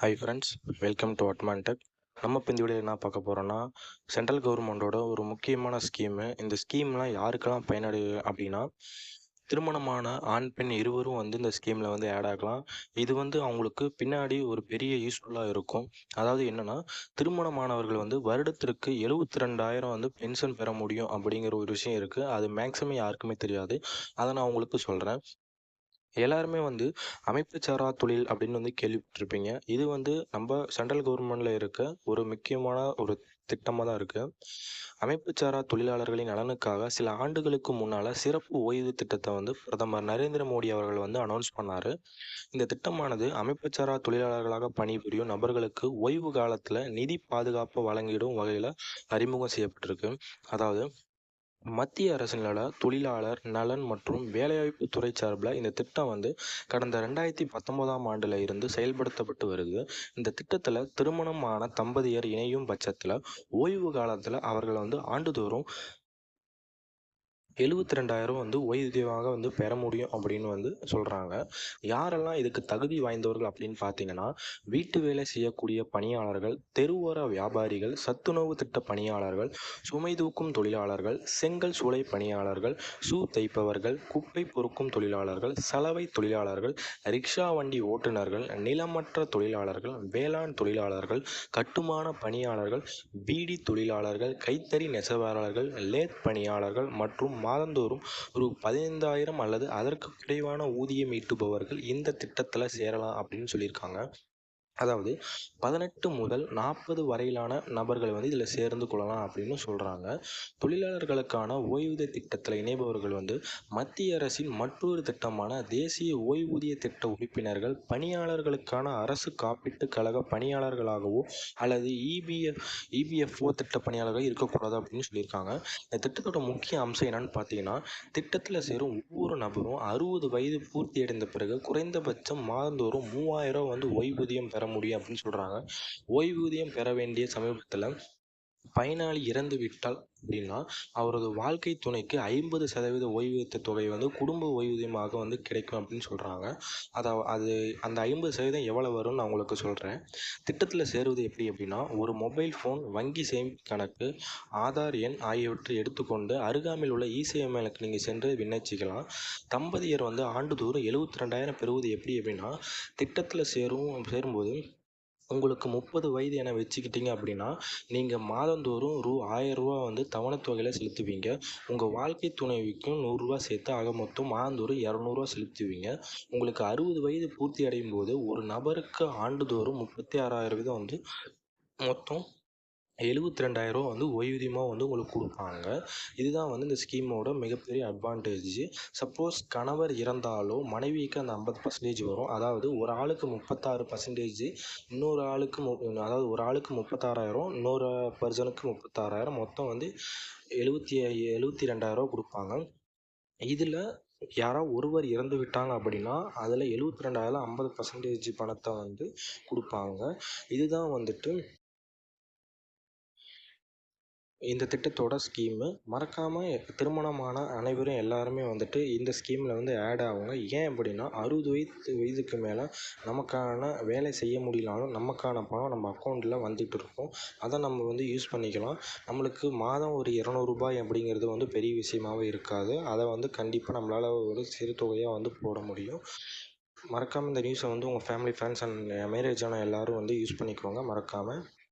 Hi friends welcome to Atman tech நம்ம இப்போ இந்த வீடியோ என்ன பார்க்க போகிறோன்னா சென்ட்ரல் கவர்மெண்ட்டோட ஒரு முக்கியமான ஸ்கீமு இந்த ஸ்கீம்லாம் யாருக்கெல்லாம் பயனடை அப்படின்னா திருமணமான ஆண் பெண் இருவரும் வந்து இந்த ஸ்கீமில் வந்து ஆட் ஆகலாம். இது வந்து அவங்களுக்கு பின்னாடி ஒரு பெரிய யூஸ்ஃபுல்லாக இருக்கும். அதாவது என்னென்னா திருமணமானவர்கள் வந்து வருடத்திற்கு எழுபத்தி ரெண்டாயிரம் வந்து பென்ஷன் பெற முடியும் அப்படிங்கிற ஒரு விஷயம் இருக்குது அது மேக்ஸிமம் யாருக்குமே தெரியாது. அதை நான் உங்களுக்கு சொல்கிறேன் எல்லாருமே வந்து அமைப்பு சாரா தொழில் அப்படின்னு வந்து கேள்விப்பட்டிருப்பீங்க. இது வந்து நம்ம சென்ட்ரல் கவர்மெண்ட்ல இருக்க ஒரு முக்கியமான ஒரு திட்டமாக தான் இருக்கு அமைப்புச்சாரா தொழிலாளர்களின் நலனுக்காக சில ஆண்டுகளுக்கு முன்னால சிறப்பு ஓய்வு திட்டத்தை வந்து பிரதமர் நரேந்திர மோடி அவர்கள் வந்து அனௌன்ஸ் பண்ணாரு. இந்த திட்டமானது அமைப்புச்சாரா தொழிலாளர்களாக பணிபுரியும் நபர்களுக்கு ஓய்வு காலத்துல நிதி பாதுகாப்பு வழங்கிடும் வகையில அறிமுகம் செய்யப்பட்டிருக்கு. அதாவது மத்திய அரசினோட தொழிலாளர் நலன் மற்றும் வேலைவாய்ப்பு துறை சார்பில் இந்த திட்டம் வந்து கடந்த ரெண்டாயிரத்தி பத்தொன்பதாம் ஆண்டில் இருந்து செயல்படுத்தப்பட்டு வருது. இந்த திட்டத்தில் திருமணமான தம்பதியர் இணையும் பட்சத்தில் ஓய்வு காலத்தில் அவர்கள் வந்து ஆண்டுதோறும் எழுபத்தி ரெண்டாயிரம் வந்து ஓய்வூதியமாக வந்து பெற முடியும் அப்படின்னு வந்து சொல்கிறாங்க யாரெல்லாம் இதுக்கு தகுதி வாய்ந்தவர்கள் அப்படின்னு பார்த்தீங்கன்னா வீட்டு வேலை செய்யக்கூடிய பணியாளர்கள் தெருவோர வியாபாரிகள் சத்துணவு திட்ட பணியாளர்கள் சுமை தூக்கும் தொழிலாளர்கள் செங்கல் சூளை பணியாளர்கள் ஷூ தைப்பவர்கள் குப்பை பொறுக்கும் தொழிலாளர்கள் சலவை தொழிலாளர்கள் ரிக்ஷா வண்டி ஓட்டுநர்கள் நிலமற்ற தொழிலாளர்கள் வேளாண் தொழிலாளர்கள் கட்டுமான பணியாளர்கள் பீடி தொழிலாளர்கள் கைத்தறி நெசவாளர்கள் லேத் பணியாளர்கள் மற்றும் மாதந்தோறும் ஒரு பதினைந்தாயிரம் அல்லது அதற்கு குறைவான ஊதியம் ஈட்டுபவர்கள் இந்த திட்டத்தில் சேரலாம் அப்படின்னு சொல்லியிருக்காங்க. அதாவது பதினெட்டு முதல் நாற்பது வரையிலான நபர்கள் வந்து இதில் சேர்ந்து கொள்ளலாம் அப்படின்னு சொல்கிறாங்க தொழிலாளர்களுக்கான ஓய்வூதிய திட்டத்தில் இணைபவர்கள் வந்து மத்திய அரசின் மற்றொரு திட்டமான தேசிய ஓய்வூதிய திட்ட உறுப்பினர்கள் பணியாளர்களுக்கான அரசு காப்பீட்டு கழக பணியாளர்களாகவோ அல்லது இபிஎஃப் இபிஎஃப்ஓ திட்ட பணியாளர்கள் இருக்கக்கூடாது அப்படின்னு சொல்லியிருக்காங்க. இந்த திட்டத்தோட முக்கிய அம்சம் என்னன்னு பார்த்தீங்கன்னா திட்டத்தில் சேரும் ஒவ்வொரு நபரும் அறுபது வயது பூர்த்தி அடைந்த பிறகு குறைந்தபட்சம் மாதந்தோறும் மூவாயிரம் வந்து ஓய்வூதியம் பெற முடியும் அப்படின்னு சொல்கிறாங்க ஓய்வூதியம் பெற வேண்டிய சமீபத்தில் பயனாளி இறந்து விட்டால் அப்படின்னா அவரது வாழ்க்கை துணைக்கு ஐம்பது சதவீத ஓய்வூதிய தொகை வந்து குடும்ப ஓய்வூதியமாக வந்து கிடைக்கும் அப்படின்னு சொல்கிறாங்க அதை அது அந்த ஐம்பது சதவீதம் எவ்வளோ வரும்னு நான் உங்களுக்கு சொல்கிறேன் திட்டத்தில் சேருவது எப்படி அப்படின்னா ஒரு மொபைல் ஃபோன் வங்கி சேமிப்பு கணக்கு ஆதார் எண் ஆகியவற்றை எடுத்துக்கொண்டு அருகாமையில் உள்ள இசேவைக்கு நீங்கள் சென்று விண்ணப்பிக்கலாம் தம்பதியர் வந்து ஆண்டுதோறும் எழுபத்தி ரெண்டாயிரம் பெறுவது எப்படி அப்படின்னா திட்டத்தில் சேரும் சேரும்போது உங்களுக்கு முப்பது வயது என வச்சுக்கிட்டீங்க அப்படின்னா நீங்கள் மாதந்தோறும் ரூ. ஆயிரரூவா வந்து தவணைத்தொகையில் செலுத்துவீங்க. உங்கள் வாழ்க்கை துணைவிக்கும் நூறுரூவா சேர்த்து ஆக மொத்தம் மாதந்தோறும் இரநூறுவா செலுத்துவீங்க. உங்களுக்கு அறுபது வயது பூர்த்தி அடையும் போது ஒரு நபருக்கு ஆண்டுதோறும் முப்பத்தி ஆறாயிரம் வீதம் வந்து மொத்தம் எழுபத்தி ரெண்டாயிரம் வந்து ஓய்வூதியமாக வந்து உங்களுக்கு கொடுப்பாங்க. இதுதான் வந்து இந்த ஸ்கீமோட மிகப்பெரிய அட்வான்டேஜ் சப்போஸ் கணவர் இறந்தாலோ மனைவிக்கு அந்த ஐம்பது பர்சன்டேஜ் வரும். அதாவது ஒரு ஆளுக்கு முப்பத்தாறு பர்சன்டேஜ் இன்னொரு ஆளுக்கு மு அதாவது ஒரு ஆளுக்கு முப்பத்தாறாயிரம் இன்னொரு பர்சனுக்கு முப்பத்தாறாயிரம் மொத்தம் வந்து எழுபத்தி எழுபத்தி ரெண்டாயிரம் கொடுப்பாங்க. இதில் யாரோ ஒருவர் இறந்து விட்டாங்க அப்படின்னா அதில் எழுபத்தி ரெண்டாயிரம் ஐம்பது பர்சன்டேஜ் பணத்தை வந்து கொடுப்பாங்க. இதுதான் வந்துட்டு இந்த திட்டத்தோட ஸ்கீமு மறக்காமல் திருமணமான அனைவரும் எல்லாருமே வந்துட்டு இந்த ஸ்கீமில் வந்து ஆட் ஆகுங்க. ஏன் அப்படின்னா அறுபது வயது வயதுக்கு மேலே நமக்கான வேலை செய்ய முடியலனாலும் நமக்கான பணம் நம்ம அக்கௌண்ட்டில் வந்துட்டு இருக்கும். அதை நம்ம வந்து யூஸ் பண்ணிக்கலாம். நம்மளுக்கு மாதம் ஒரு இரநூறுபாய் அப்படிங்கிறது வந்து பெரிய விஷயமாவே இருக்காது. அதை வந்து கண்டிப்பாக நம்மளால் ஒரு சிறு தொகையாக வந்து போட முடியும். மறக்காமல் இந்த நியூஸை வந்து உங்கள் ஃபேமிலி ஃப்ரெண்ட்ஸ் அண்ட் மேரேஜ் ஆன எல்லோரும் வந்து யூஸ் பண்ணிக்கோங்க. மறக்காமல்